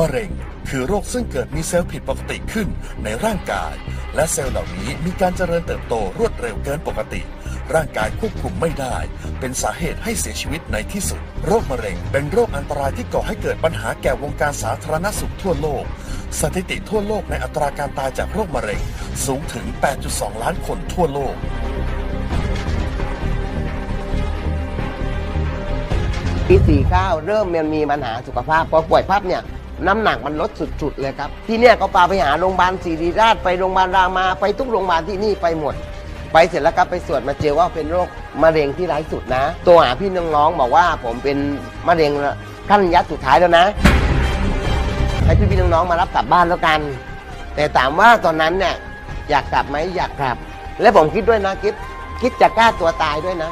มะเร็ง คือโรคซึ่งเกิดมีเซลล์ผิดปกติขึ้นในร่างกาย และเซลล์เหล่านี้มีการเจริญเติบโตรวดเร็วเกินปกติ ร่างกายควบคุมไม่ได้ เป็นสาเหตุให้เสียชีวิตในที่สุด โรคมะเร็ง เป็นโรคอันตรายที่ก่อให้เกิดปัญหาแก่วงการสาธารณสุขทั่วโลก สถิติทั่วโลกในอัตราการตายจากโรคมะเร็ง สูงถึง 8.2 ล้านคนทั่วโลกปี49เริ่มมันมีปัญหาสุขภาพพอป่วยพับเนี่ย น้ำหนักมันลดสุดๆเลยครับ ที่เนี่ยก็พาไปหาโรงพยาบาลศิริราชไปโรงพยาบาลรามาไปทุกโรงพยาบาลที่นี่ไปหมด ไปเสร็จแล้วครับไปตรวจมาเจอว่าเป็นโรคมะเร็งที่ร้ายสุดนะ ตัวหาพี่น้องๆบอกว่าผมเป็นมะเร็งขั้นระยะสุดท้ายแล้วนะ ให้พี่ๆน้องๆมารับกลับบ้านแล้วกัน แต่ถามว่าตอนนั้นเนี่ยอยากกลับไหมอยากกลับ และผมคิดด้วยนะคิดคิดจะกล้าตัวตายด้วยนะ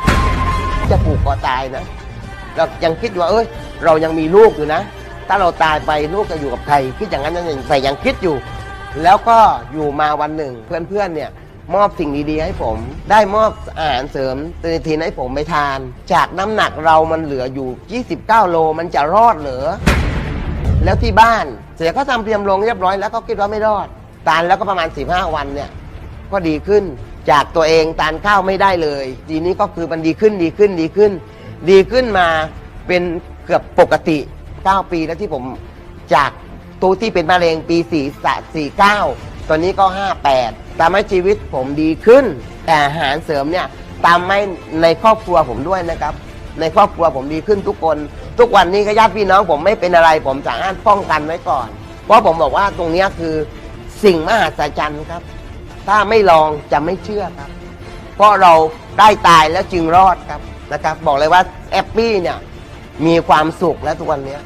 จะผูกคอตายนะเรายังคิดว่าเอ้ยเรายังมีลูกอยู่นะ ถ้าเราตายไปลูกจะอยู่กับใครคิดอย่างนั้นอย่างนี้แต่ยังคิดอยู่ แล้วก็อยู่มาวันหนึ่ง เพื่อนๆเนี่ยมอบสิ่งดีๆให้ผม ได้มอบอาหารเสริมเตนิทินให้ผมไปทาน จากน้ำหนักเรามันเหลืออยู่ 29 โลมันจะรอดเหรอแล้วที่บ้านเสียเขาทำเตรียมลงเรียบร้อยแล้วก็คิดว่าไม่รอด ตานแล้วก็ประมาณ 15 วันเนี่ยก็ดีขึ้นจากตัวเองตานข้าวไม่ได้เลย ทีนี้ก็คือมันดีขึ้นดีขึ้นดีขึ้น ดีขึ้นมาเป็นเกือบปกติ 9 ปีแล้วที่ผมจากตัวที่เป็นมะเร็งปี4 49 ตอนนี้ก็ 58ทำให้ชีวิตผมดีขึ้น แต่อาหารเสริมเนี่ยตามให้ในครอบครัวผมด้วยนะครับ ในครอบครัวผมดีขึ้นทุกคน ทุกวันนี้ก็ญาติพี่น้องผมไม่เป็นอะไร ผมสามารถป้องกันไว้ก่อน เพราะผมบอกว่าตรงนี้คือสิ่งมหัศจรรย์ครับ ถ้าไม่ลองจะไม่เชื่อครับ เพราะเราได้ตายแล้วจึงรอดครับนะครับ บอกเลยว่าแอปปี้เนี่ย มีความสุขและทุกวันนี้